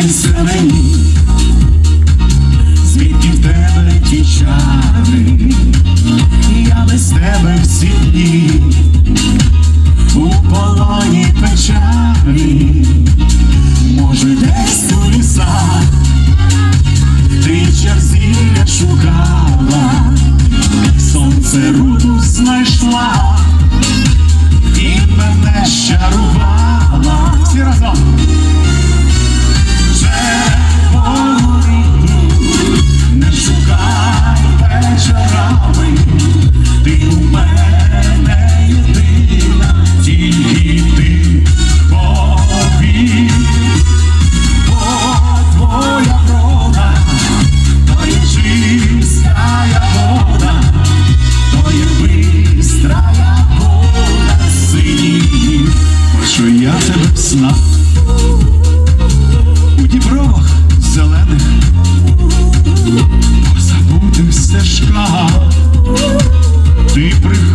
й зелені, звідки в тебе ті чари, я без тебе всі дні, у полоні печалі, може, десь у лісах, ти черзілля шукала, сонце руду знайшла і мене щарувала. Всі разом! Ти у мене єдина, тільки ти повір. Бо твоя врода, то є чистая вода, то є бистрая. Хочу я тебе в у дібровах зелених, по забутих стежках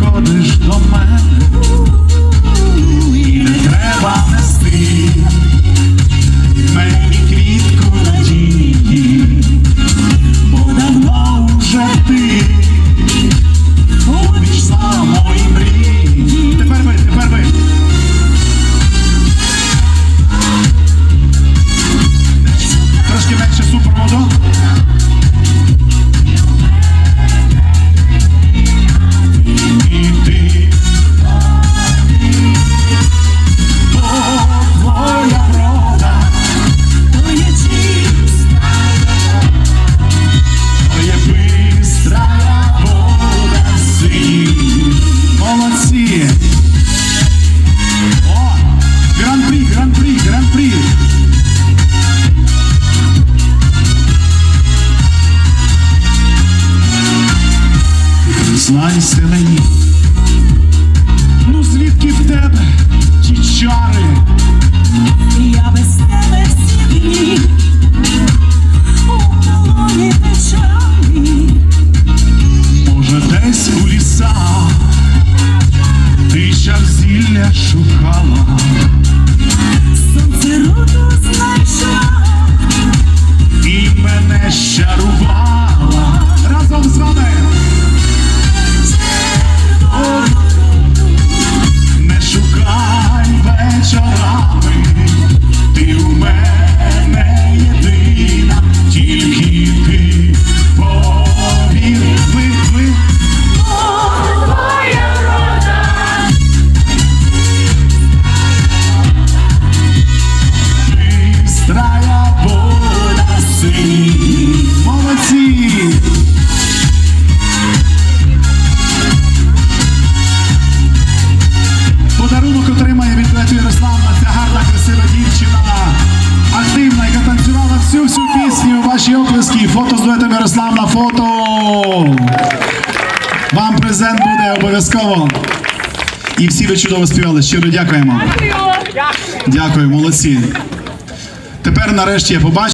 ти приходиш до мене, Знайся мені, ну звідки в тебе ті чари? Я без тебе всі дні у полоні печалі, Може, десь у лісах ти чар зілля шукала, Ваші оплески. Фото з дуетом Ярославна. Фото. Вам презент буде обов'язково. І всі ви чудово співали. Щиро дякуємо. Дякую, молодці. Тепер нарешті я побачив.